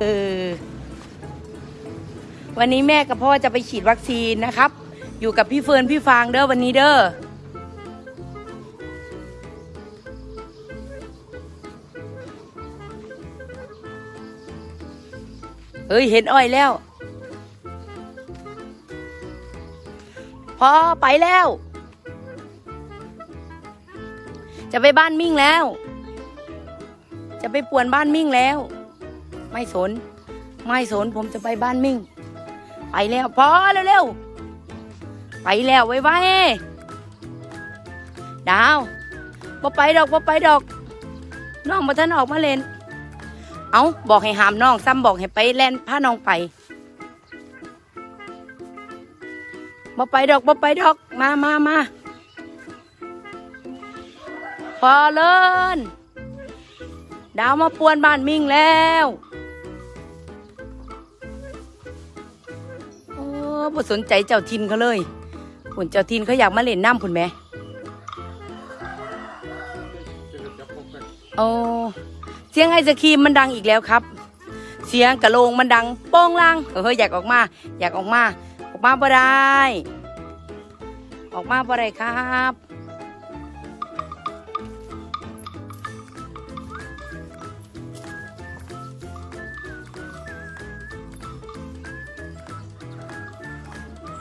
เออวันนี้แม่กับพ่อจะไปฉีดวัคซีนนะครับ อยู่กับพี่เฟิร์นพี่ฟางเด้อวันนี้เด้อเฮ้ยเห็นอ้อยแล้ว พอไปแล้ว จะไปบ้านมิ่งแล้ว จะไปป่วนบ้านมิ่งแล้ว ไม่สน ไม่สนผมจะไปบ้านมิ่ง ไปแล้วพอเร็วๆไปแล้วไว้ไว้ดาวบ่ไปดอกบ่ไปดอกน้องบ่ทันออกมาเล่น เอาบอกให้หามน้องซ้ำบอกให้ไปแล่นพาน้องไปบ่ไปดอกบ่ไปดอกมามามาพอเลินดาวมาป่วนบ้านมิ่งแล้ว บ่สนใจเจ้าทินเขาเลยผุนเจ้าทินเขาอยากมาเล่นน้ำผุนแหม่โอ้เสียงไอศครีมมันดังอีกแล้วครับ เสียงกระโหลงมันดังโป้งล่างเฮ้ยอยากออกมา อยากออกมา ออกมาบ่ได้ ออกมาบ่ได้ครับ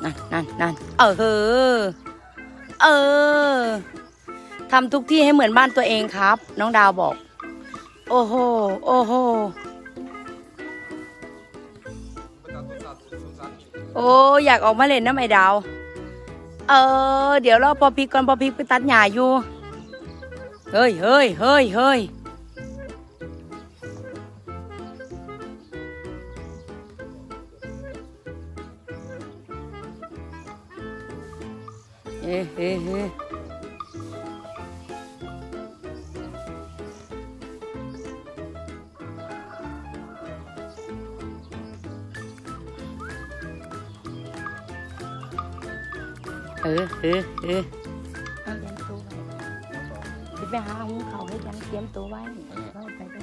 นั่นนั่นนั่นเออ เออทำทุกที่ให้เหมือนบ้านตัวเองครับ น้องดาวบอก โอ้โห โอ้โห โอ้อยากออกมาเล่นน้ำไอ้ดาว เออ เดี๋ยวรอพอพีก่อนพอพีไปตัดหญ้าอยู่ เฮ้ยเฮ้ยเฮ้ยเฮ้ย เฮ้เฮ้เฮ้เออเออเออเอาเต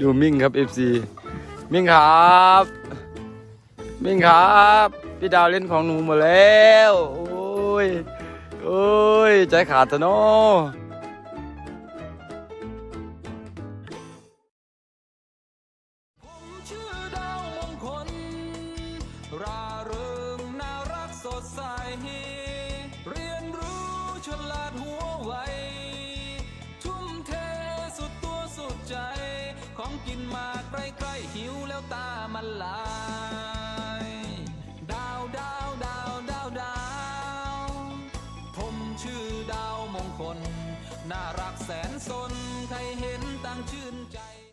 ดูมิ่งครับ FC มิ่งครับ มิ่งครับ พี่ดาวเล่นของหนูหมดแล้ว โอ้ย โอ้ย ใจขาดซะเนาะ ตามันลายดาวดาวดาวดาวดาวผมชื่อดาวมงคล น่ารักแสนสน ใครเห็นต่างชื่นใจ